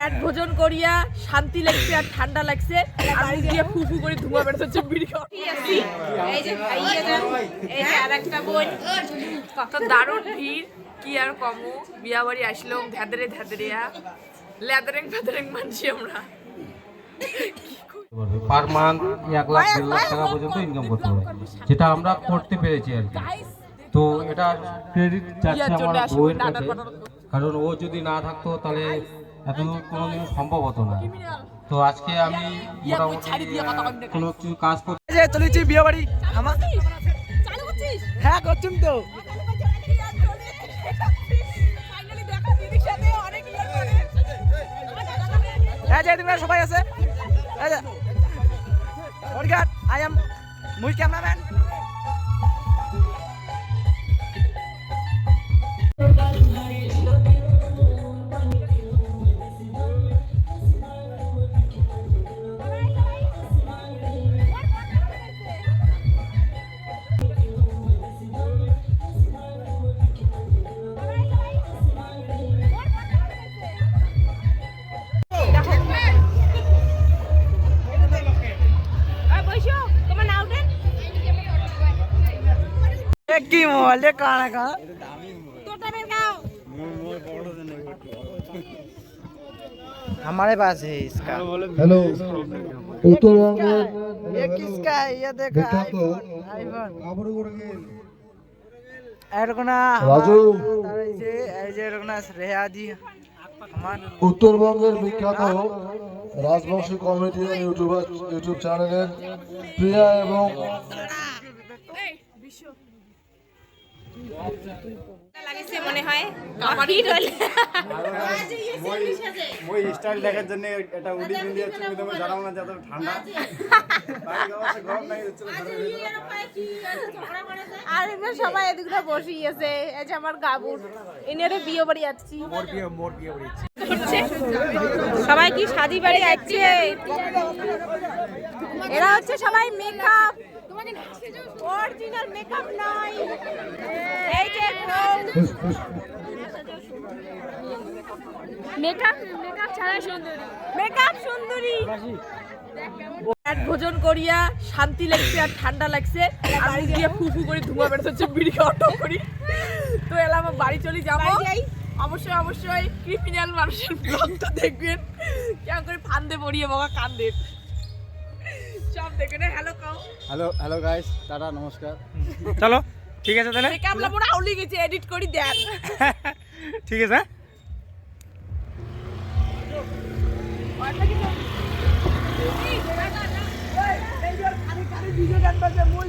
পেট ভোজন করিয়া শান্তি লাগছে আর ঠান্ডা লাগছে। আর মুখ দিয়ে ফু ফু করে ধোঁয়া বেরোচ্ছে বিড়ি খাওয়া। এই যে ভাইয়া যান এই যে আর একটা বোন। কত দারুণ ভিড় কি আর কমু। বিয়া বাড়ি আসলাম ধ্যাদরে ধ্যাদরিয়া। মানছি আমরা। পার মান্থ এক লাখ দেড় লাখ টাকা পর্যন্ত ইনকাম করতে পারে যেটা আমরা করতে পেরেছি আর কি। তো এটা ক্রেডিট যাচ্ছে আমার বউয়ের কাছে। কারণ ও যদি না থাকতো তাহলে এত কোনোদিন সম্ভব হতো না। তো আজকে আমি কোনো কিছু কাজ করতে চলেছি বিয়ে বাড়ি। আমার হ্যাঁ করছুন তো। হ্যাঁ যে তোমরা সবাই আছে। আই এম মুই ক্যামেরাম্যান কি মোবাইল রে কানা কানা हमारे पास है इसका হ্যালো উত্তরবঙ্গের ये किसका है ये देखा বিখ্যাত आईफोन আবরগড়ের এরকম না রাজু। এই যে এই যে এরকম না রেহাজি আমার উত্তরবঙ্গের বিখ্যাত রাজবংশী কমিটি ইউটিউবার ইউটিউব চ্যানেলের প্রিয়া এবং লাগছে মনে হয়। কামারি রইলে মই স্টাইল দেখার জন্য এটা উডি পিন্দি হচ্ছে আমি তোমাকে জানাব না যত ঠান্ডা বাইরে অবশ্য গরম নাই হচ্ছে আর সবাই এদিকে বসেই আছে এই যে আমার গাবুর এনারে বিয়ে বাড়ি যাচ্ছি মোর বিয়ে মোর বিয়ে বাড়ি হচ্ছে সবাই কি শাদি বাড়ি যাচ্ছে এরা হচ্ছে সবাই মেকআপ অরিজিনাল মেকআপ নাই। এই যে মেকআপ মেকআপ ছাড়া সুন্দরী। মেকআপ সুন্দরী। ভোজন করিয়া শান্তি লাগছে আর ঠান্ডা লাগছে। আর মুখ দিয়ে ফু ফু করে ধোঁয়া বেরোচ্ছে বিড়ি টপ করি। তো এলাম আমার বাড়ি চলে যাব। অবশ্যই অবশ্যই ক্রিমিনাল মানুষের ব্লগটা দেখবেন। কেমন করে ফান্দে পড়িয়ে বাবা কান্দে। সব দেখবেন হ্যালো কাও হ্যালো হ্যালো গাইস টাটা নমস্কার চলো ঠিক আছে তাহলে মেকআপ লা মোরা আউলি গেছে এডিট করি দেন ঠিক আছে ভিডিও গান বাজে মই